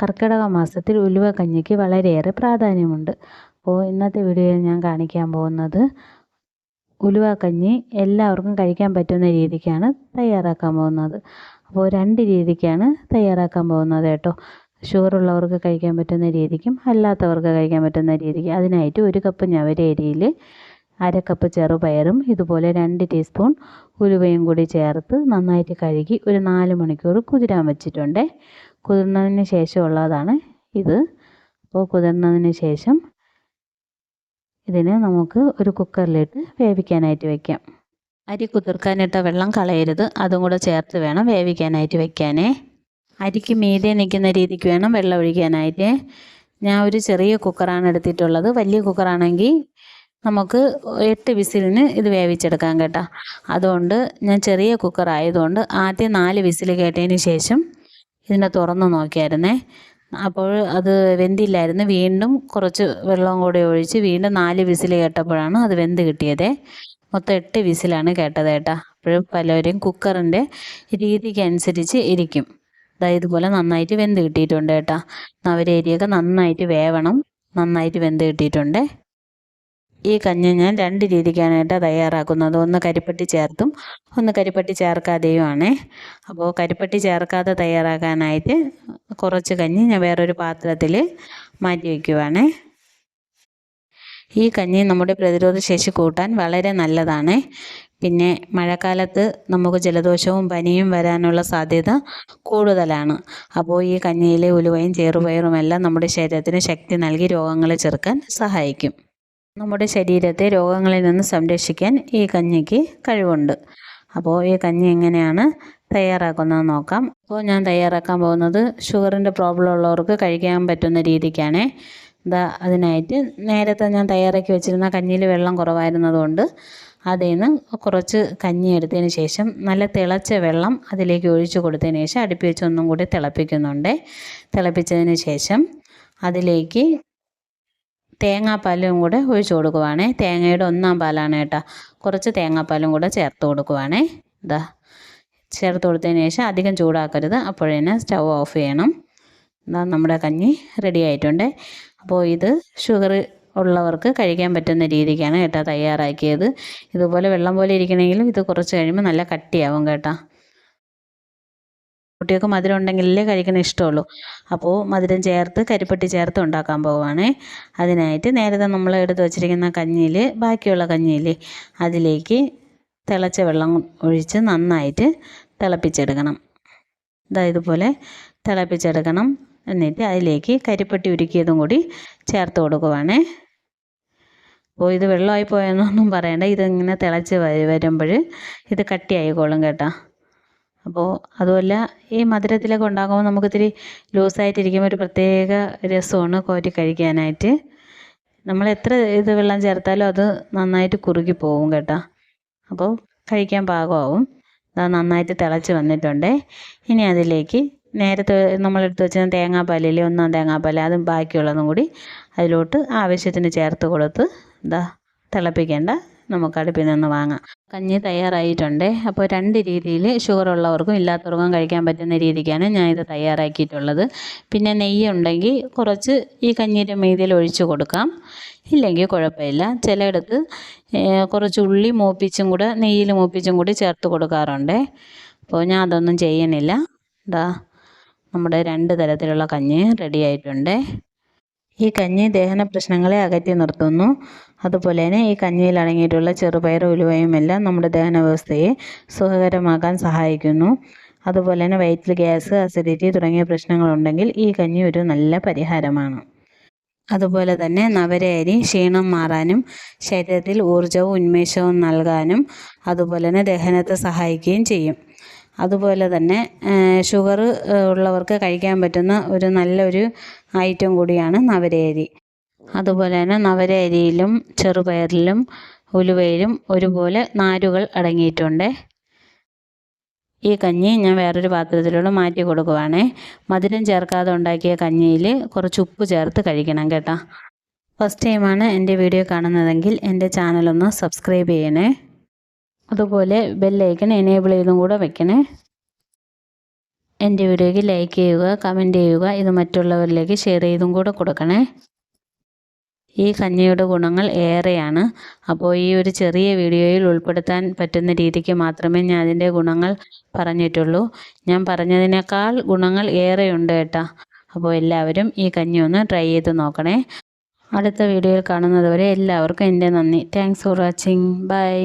കർക്കിടക മാസത്തിൽ ഉലുവ കഞ്ഞിക്ക് വളരെയേറെ പ്രാധാന്യമുണ്ട്. അപ്പോൾ ഇന്നത്തെ വീഡിയോയിൽ ഞാൻ കാണിക്കാൻ പോകുന്നത് ഉലുവ കഞ്ഞി എല്ലാവർക്കും കഴിക്കാൻ പറ്റുന്ന രീതിക്കാണ് തയ്യാറാക്കാൻ പോകുന്നത്. അപ്പോൾ രണ്ട് രീതിക്കാണ് തയ്യാറാക്കാൻ പോകുന്നത് കേട്ടോ. ഷുഗർ ഉള്ളവർക്ക് കഴിക്കാൻ പറ്റുന്ന രീതിക്കും അല്ലാത്തവർക്ക് കഴിക്കാൻ പറ്റുന്ന രീതിക്കും. അതിനായിട്ട് ഒരു കപ്പ് ഞവരരിയിൽ അര കപ്പ് ചെറുപയറും ഇതുപോലെ രണ്ട് ടീസ്പൂൺ ഉലുവയും കൂടി ചേർത്ത് നന്നായിട്ട് കഴുകി ഒരു നാല് മണിക്കൂർ കുതിരാൻ വെച്ചിട്ടുണ്ട്. കുതിർന്നതിന് ശേഷമുള്ളതാണ് ഇത്. അപ്പോൾ കുതിർന്നതിന് ശേഷം ഇതിനെ നമുക്ക് ഒരു കുക്കറിലിട്ട് വേവിക്കാനായിട്ട് വെക്കാം. അരി കുതിർക്കാനിട്ട വെള്ളം കളയരുത്. അതും കൂടെ ചേർത്ത് വേണം വേവിക്കാനായിട്ട് വെക്കാനേ. അരിക്ക് മീതെ നിൽക്കുന്ന രീതിക്ക് വേണം വെള്ളം ഒഴിക്കാനായിട്ട്. ഞാൻ ഒരു ചെറിയ കുക്കറാണ് എടുത്തിട്ടുള്ളത്. വലിയ കുക്കറാണെങ്കിൽ നമുക്ക് എട്ട് വിസിലിന് ഇത് വേവിച്ചെടുക്കാം കേട്ടോ. അതുകൊണ്ട് ഞാൻ ചെറിയ കുക്കറായതുകൊണ്ട് ആദ്യം നാല് വിസിൽ കേട്ടതിന് ശേഷം ഇതിനെ തുറന്ന് നോക്കിയായിരുന്നേ. അപ്പോൾ അത് വെന്തില്ലായിരുന്നു. വീണ്ടും കുറച്ച് വെള്ളം കൂടി ഒഴിച്ച് വീണ്ടും നാല് വിസിൽ കേട്ടപ്പോഴാണ് അത് വെന്ത് കിട്ടിയത്. മൊത്തം എട്ട് വിസിലാണ് കേട്ടത് കേട്ടോ. അപ്പോഴും പലവരും കുക്കറിന്റെ രീതിക്കനുസരിച്ച് ഇരിക്കും. അതായത് ഇതുപോലെ നന്നായിട്ട് വെന്ത് കിട്ടിയിട്ടുണ്ട് കേട്ടോ. നവരേരിയൊക്കെ നന്നായിട്ട് വേവണം. നന്നായിട്ട് വെന്ത് കിട്ടിയിട്ടുണ്ട്. ഈ കഞ്ഞി ഞാൻ രണ്ട് രീതിക്കാനായിട്ട് തയ്യാറാക്കുന്നത്. ഒന്ന് കരിപ്പട്ടി ചേർത്തും ഒന്ന് കരിപ്പട്ടി ചേർക്കാതെയുമാണ്. അപ്പോൾ കരിപ്പട്ടി ചേർക്കാതെ തയ്യാറാക്കാനായിട്ട് കുറച്ച് കഞ്ഞി ഞാൻ വേറൊരു പാത്രത്തിൽ മാറ്റി വയ്ക്കുവാണ് ഈ കഞ്ഞി നമ്മുടെ പ്രതിരോധ ശേഷി കൂട്ടാൻ വളരെ നല്ലതാണ്. പിന്നെ മഴക്കാലത്ത് നമുക്ക് ജലദോഷവും പനിയും വരാനുള്ള സാധ്യത കൂടുതലാണ്. അപ്പോൾ ഈ കഞ്ഞിയിലെ ഉലുവയും ചേറുപയറുമെല്ലാം നമ്മുടെ ശരീരത്തിന് ശക്തി നൽകി രോഗങ്ങളെ ചെറുക്കാൻ സഹായിക്കും. നമ്മുടെ ശരീരത്തെ രോഗങ്ങളിൽ നിന്ന് സംരക്ഷിക്കാൻ ഈ കഞ്ഞിക്ക് കഴിവുണ്ട്. അപ്പോൾ ഈ കഞ്ഞി എങ്ങനെയാണ് തയ്യാറാക്കുന്നത് നോക്കാം. അപ്പോൾ ഞാൻ തയ്യാറാക്കാൻ പോകുന്നത് ഷുഗറിന്റെ പ്രോബ്ലം ഉള്ളവർക്ക് കഴിക്കാൻ പറ്റുന്ന രീതിക്കാണേ. ഇതാ അതിനായിട്ട് നേരത്തെ ഞാൻ തയ്യാറാക്കി വെച്ചിരുന്ന കഞ്ഞിയിൽ വെള്ളം കുറവായിരുന്നതുകൊണ്ട് അതിൽ നിന്ന് കുറച്ച് കഞ്ഞി എടുത്തതിന് ശേഷം നല്ല തിളച്ച വെള്ളം അതിലേക്ക് ഒഴിച്ചു കൊടുത്തതിന് ശേഷം അടുപ്പി വെച്ച് ഒന്നും കൂടി തിളപ്പിക്കുന്നുണ്ട്. തിളപ്പിച്ചതിന് ശേഷം അതിലേക്ക് തേങ്ങാപ്പാലും കൂടെ ഒഴിച്ചു കൊടുക്കുവാണേ. തേങ്ങയുടെ ഒന്നാം പാലാണ് കേട്ടോ. കുറച്ച് തേങ്ങാപ്പാലും കൂടെ ചേർത്ത് കൊടുക്കുവാണേ. ഇതാ ചേർത്ത് കൊടുത്തതിന് ശേഷം അധികം ചൂടാക്കരുത്. അപ്പോഴേനെ സ്റ്റൗ ഓഫ് ചെയ്യണം. ഇതാ നമ്മുടെ കഞ്ഞി റെഡി ആയിട്ടുണ്ട്. അപ്പോൾ ഇത് ഷുഗർ ഉള്ളവർക്ക് കഴിക്കാൻ പറ്റുന്ന രീതിക്കാണ് കേട്ടോ തയ്യാറാക്കിയത്. ഇതുപോലെ വെള്ളം പോലെ ഇരിക്കണമെങ്കിലും ഇത് കുറച്ച് കഴിയുമ്പോൾ നല്ല കട്ടിയാവും കേട്ടോ. കുട്ടികൾക്ക് മധുരം ഉണ്ടെങ്കിലല്ലേ കഴിക്കാൻ ഇഷ്ടമുള്ളൂ. അപ്പോൾ മധുരം ചേർത്ത് കരിപ്പട്ടി ചേർത്ത് ഉണ്ടാക്കാൻ പോവുകയാണേ അതിനായിട്ട് നേരത്തെ നമ്മൾ എടുത്ത് വച്ചിരിക്കുന്ന കഞ്ഞിയിൽ ബാക്കിയുള്ള കഞ്ഞിയിൽ അതിലേക്ക് തിളച്ച വെള്ളം ഒഴിച്ച് നന്നായിട്ട് തിളപ്പിച്ചെടുക്കണം. ഇതാ ഇതുപോലെ തിളപ്പിച്ചെടുക്കണം. എന്നിട്ട് അതിലേക്ക് കരിപ്പട്ടി ഉരുക്കിയതും കൂടി ചേർത്ത് കൊടുക്കുവാണേ. അപ്പോൾ ഇത് വെള്ളമായി പോയെന്നൊന്നും പറയണ്ട. ഇതിങ്ങനെ തിളച്ച് വരുമ്പോൾ ഇത് കട്ടിയായിക്കോളും കേട്ടോ. അപ്പോൾ അതുമല്ല ഈ മധുരത്തിലൊക്കെ ഉണ്ടാക്കുമ്പോൾ നമുക്ക് ഇത്തിരി ലൂസായിട്ടിരിക്കുമ്പോൾ ഒരു പ്രത്യേക രസമാണ് കോരി കഴിക്കാനായിട്ട്. നമ്മൾ എത്ര ഇത് വെള്ളം ചേർത്താലും അത് നന്നായിട്ട് കുറുകി പോകും കേട്ടോ. അപ്പോൾ കഴിക്കാൻ പാകമാവും. അത് നന്നായിട്ട് തിളച്ച് വന്നിട്ടുണ്ട്. ഇനി അതിലേക്ക് നേരത്തെ നമ്മളെടുത്ത് വെച്ച തേങ്ങാപ്പാലില്ലേ ഒന്നാം തേങ്ങാപ്പാൽ അതും ബാക്കിയുള്ളതും കൂടി അതിലോട്ട് ആവശ്യത്തിന് ചേർത്ത് കൊടുത്ത് ഇതാ തിളപ്പിക്കേണ്ട നമുക്ക് അടുപ്പിൽ നിന്ന് വാങ്ങാം. കഞ്ഞി തയ്യാറായിട്ടുണ്ട്. അപ്പോൾ രണ്ട് രീതിയിൽ ഷുഗർ ഉള്ളവർക്കും ഇല്ലാത്തവർക്കും കഴിക്കാൻ പറ്റുന്ന രീതിക്കാണ് ഞാൻ ഇത് തയ്യാറാക്കിയിട്ടുള്ളത്. പിന്നെ നെയ്യ് ഉണ്ടെങ്കിൽ കുറച്ച് ഈ കഞ്ഞീന്റെ മീതിയിൽ ഒഴിച്ച് കൊടുക്കാം. ഇല്ലെങ്കിൽ കുഴപ്പമില്ല. ചിലയിടത്ത് കുറച്ച് ഉള്ളി മൂപ്പിച്ചും കൂടെ നെയ്യിൽ മൂപ്പിച്ചും കൂടി ചേർത്ത് കൊടുക്കാറുണ്ട്. അപ്പോൾ ഞാൻ അതൊന്നും ചെയ്യണില്ല ഇതാ നമ്മുടെ രണ്ട് തരത്തിലുള്ള കഞ്ഞി റെഡി ആയിട്ടുണ്ട്. ഈ കഞ്ഞി ദഹന പ്രശ്നങ്ങളെ അകറ്റി നിർത്തുന്നു. അതുപോലെ തന്നെ ഈ കഞ്ഞിയിൽ അടങ്ങിയിട്ടുള്ള ചെറുപയർ ഉലുവയും എല്ലാം നമ്മുടെ ദഹന വ്യവസ്ഥയെ സുഖകരമാക്കാൻ സഹായിക്കുന്നു. അതുപോലെ തന്നെ വയറ്റിൽ ഗ്യാസ് അസിഡിറ്റി തുടങ്ങിയ പ്രശ്നങ്ങളുണ്ടെങ്കിൽ ഈ കഞ്ഞി ഒരു നല്ല പരിഹാരമാണ്. അതുപോലെ തന്നെ നവരയരി ക്ഷീണം മാറാനും ശരീരത്തിൽ ഊർജവും ഉന്മേഷവും നൽകാനും അതുപോലെ തന്നെ ദഹനത്തെ സഹായിക്കുകയും ചെയ്യും. അതുപോലെ തന്നെ ഷുഗർ ഉള്ളവർക്ക് കഴിക്കാൻ പറ്റുന്ന ഒരു നല്ലൊരു ഐറ്റം കൂടിയാണ് നവരയരി അതുപോലെ തന്നെ നവരയരിയിലും ചെറുപയറിലും ഉലുവയിലും ഒരുപോലെ നാരുകൾ അടങ്ങിയിട്ടുണ്ട്. ഈ കഞ്ഞി ഞാൻ വേറൊരു പാത്രത്തിലൂടെ മാറ്റി കൊടുക്കുവാണേ. മധുരം ചേർക്കാതെ ഉണ്ടാക്കിയ കഞ്ഞിയിൽ കുറച്ച് ഉപ്പ് ചേർത്ത് കഴിക്കണം കേട്ടോ. ഫസ്റ്റ് ടൈമാണ് എന്റെ വീഡിയോ കാണുന്നതെങ്കിൽ എന്റെ ചാനലൊന്ന് സബ്സ്ക്രൈബ് ചെയ്യണേ. അതുപോലെ ബെല്ലൈക്കൺ എനേബിൾ ചെയ്തും കൂടെ വെക്കണേ. എന്റെ വീഡിയോയ്ക്ക് ലൈക്ക് ചെയ്യുക കമന്റ് ചെയ്യുക ഇത് മറ്റുള്ളവരിലേക്ക് ഷെയർ ചെയ്തും കൂടെ കൊടുക്കണേ. ഈ കഞ്ഞിയുടെ ഗുണങ്ങൾ ഏറെയാണ്. അപ്പോൾ ഈ ഒരു ചെറിയ വീഡിയോയിൽ ഉൾപ്പെടുത്താൻ പറ്റുന്ന രീതിക്ക് മാത്രമേ ഞാൻ അതിന്റെ ഗുണങ്ങൾ പറഞ്ഞിട്ടുള്ളൂ. ഞാൻ പറഞ്ഞതിനേക്കാൾ ഗുണങ്ങൾ ഏറെയുണ്ട് കേട്ടോ. അപ്പോൾ എല്ലാവരും ഈ കഞ്ഞി ഒന്ന് ട്രൈ ചെയ്ത് നോക്കണേ. അടുത്ത വീഡിയോയിൽ കാണുന്നതുവരെ എല്ലാവർക്കും എന്റെ നന്ദി. Thanks for watching bye